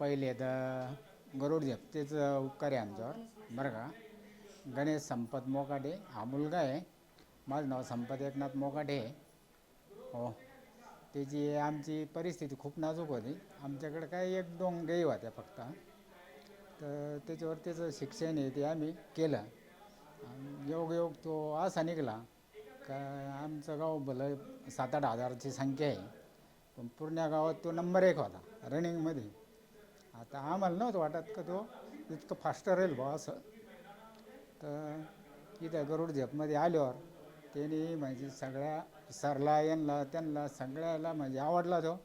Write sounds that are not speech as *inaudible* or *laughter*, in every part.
पहिले तर गरुड झेपतेच उपकार आहे आमच्यावर बरं का? गणेश संपत मोकाटे हा मुलगा आहे. माझं नाव संपत एकनाथ मोकाटे आहे. हो. त्याची आमची परिस्थिती खूप नाजूक होती. आमच्याकडे काय एक दोन गाई होत्या फक्त. तर त्याच्यावर त्याचं शिक्षण आहे ते आम्ही केलं. आणि योग योग तो असा निघाला का आमचं गाव भलं सात आठ हजाराची संख्या आहे. पण पूर्ण गावात तो नंबर एक होता रनिंगमध्ये आता आम्हाला नव्हतं वाटत का तो इतकं फास्ट राहील बा असं. तर इथं गरुड झेपमध्ये आल्यावर त्यांनी म्हणजे सगळ्या सरला यांना त्यांना सगळ्याला म्हणजे आवडला तो.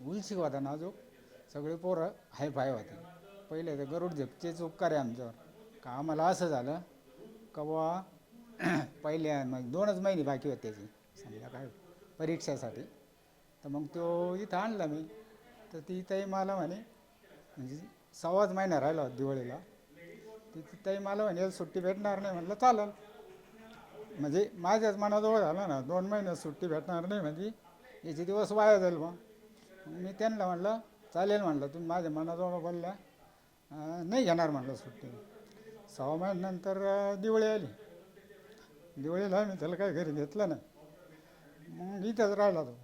उलशिक होता नाजूक सगळे पोरं हाय फाय होते. पहिले तर गरुड झेपचेच उपकार आहे आमच्यावर. का आम्हाला असं झालं का बुवा *clears throat* पहिल्या मग दोनच महिने बाकी होते त्याची समजा काय परीक्षेसाठी. तर मग तो इथं आणला मी. तर ती ताई मला म्हणे म्हणजे सव्वाच महिना राहिला होता दिवाळीला. ती ताई मला म्हणे सुट्टी भेटणार नाही. म्हटलं चालेल. म्हणजे माझ्याच मनाजवळ झालं ना दोन महिने सुट्टी भेटणार नाही म्हणजे याचे दिवस वाया जाईल मग मी त्यांना म्हटलं चालेल म्हटलं तुम्ही माझ्या मनाजवळ बोलल्या. नाही घेणार म्हटलं सुट्टी. सहा महिन्यानंतर दिवाळी आली. दिवाळीला मी त्याला काही घरी घेतलं नाही. मग इथंच राहिला तो.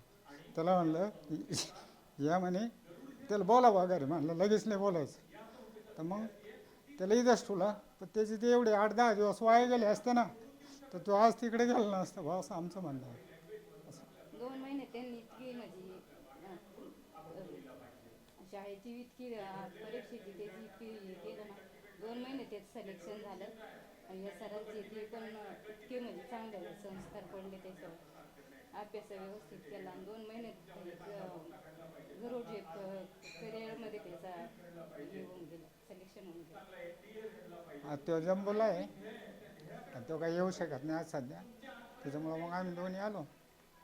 त्याला म्हणलं या म्हणे त्याला बोला बा घरी म्हणलं लगेच नाही बोलायचं. तर मग त्याला इथंच तुला तर त्याचे ते एवढे आठ दहा दिवस वाया गेले असते ना तर तो आज तिकडे गेला नसतं भाऊ असं आमचं म्हणणं आहे. दोन महिने त्यांनी इतकी म्हणजे शाळेची इतकी परीक्षेची त्याची इतकी हे केलं ना दोन महिने त्याचं सिलेक्शन झालं. आणि या सरांची ती पण इतके म्हणजे चांगले संस्कार पडले त्याच्यावर. अभ्यास व्यवस्थित केला. आणि दोन महिने गरुड करिअरमध्ये त्याचा हे होऊन गेलं सिलेक्शन होऊन गेलं आता तो जम्बूला आहे. तो काही येऊ शकत नाही आज सध्या. त्याच्यामुळं मग आम्ही दोन्ही आलो.